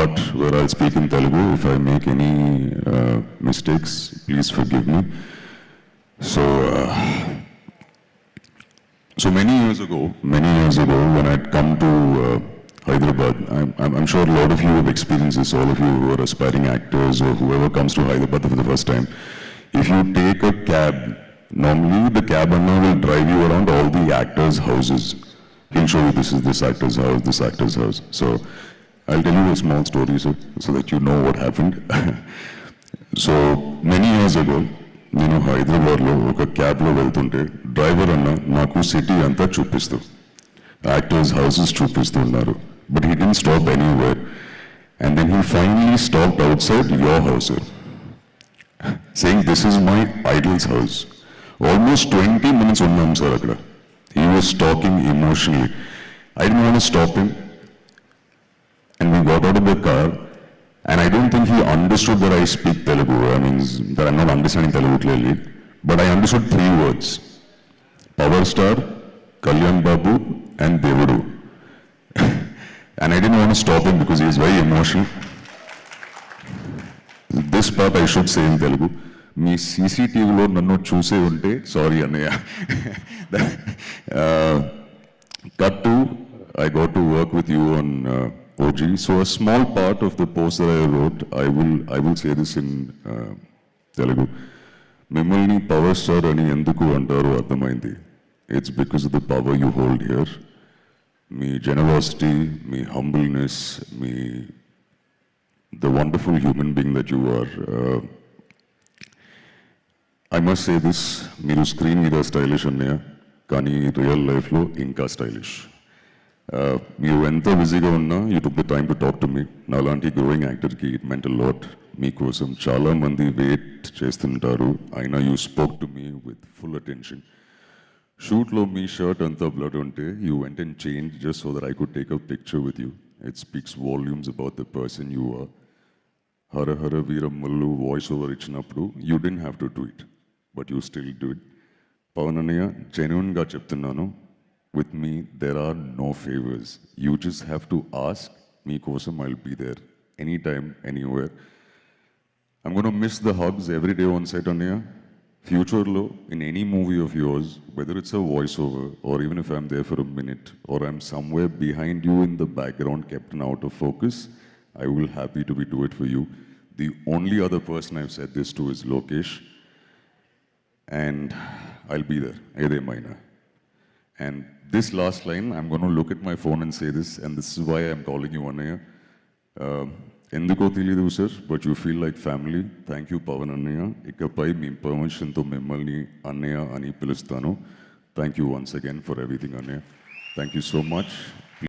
part where I'll speak in Telugu. If I make any uh, mistakes, please forgive me. So, uh, so many years ago, many years ago, when I'd come to uh, Hyderabad, I'm, I'm, sure a lot of you have experienced this, all of you who are aspiring actors or whoever comes to Hyderabad for the first time. If you take a cab, normally the cab owner will drive you around all the actors' houses. He'll show you this is this actor's house, this actor's house. So I'll tell you a small story so, so that you know what happened. So many years ago నేను హైదరాబాద్లో ఒక క్యాబ్లో వెళ్తుంటే driver అన్న నాకు city అంతా చూపిస్తూ actors houses చూపిస్తూ ఉన్నారు but he didn't stop anywhere and then he finally stop outside your house saying this is my idol's house almost twenty minutes ఉన్నాం సార్ అక్కడ. He was talking emotionally I didn't want stop him and we got out of the car, and I don't think he understood that I speak Telugu. I mean, that I'm not understanding Telugu clearly, but I understood three words: Power Star, Kalyan Babu, and Devudu. and I didn't want to stop him because he was very emotional. this part I should say in Telugu. మీ సీసీటీవీలో నన్ను చూసే ఉంటే sorry అన్నయ్య cut to I got to work with you on OG. So a small part of the post that I wrote, I will, I will say this in uh, Telugu. మిమ్మల్ని power star అని ఎందుకు అంటారో అర్థమైంది it's because of the power you hold here me generosity మీ humbleness me the wonderful human being that you are. Uh, I must say మీరు screen మీద stylish అన్నయ్య కానీ రియల్ లైఫ్లో ఇంకా స్టైలిష్ మీరు ఎంత బిజీగా ఉన్నా you took the time to talk to me నాలాంటి గ్రోయింగ్ యాక్టర్కి ఇట్ మెంటల్ లాట్ మీకోసం చాలామంది వెయిట్ చేస్తుంటారు అయినా you spoke to me with full attention షూట్లో మీ షర్ట్ అంతా బ్లడ్ ఉంటే you went and change just so that I could take a picture with you it speaks volumes about the person you are Hara Hara Veeramallu voice over ఇచ్చినప్పుడు you didn't have to do it but you still do it Pawan అన్నయ్య జెన్యున్గా చెప్తున్నాను with me, there are no favors. You just have to ask me, Kosam, I'll be there anytime, anywhere. I'm going to miss the hugs every day on set on. Future low in any movie of yours, whether it's a voiceover or even if I'm there for a minute or I'm somewhere behind you in the background, kept and out of focus, I will happy to be do it for you. The only other person I've said this to is Lokesh, and I'll be there. Ede minor. And this last line, I'm going to look at my phone and say this, and this is why I'm calling you Anaya. Uh, ఎందుకో తెలియదు sir but you feel like family thank you Pavan అన్నయ్య ఇకపై మీ పర్మిషన్తో మిమ్మల్ని అన్నయ్య అని పిలుస్తాను thank you once again for everything అన్నయ్య thank you so much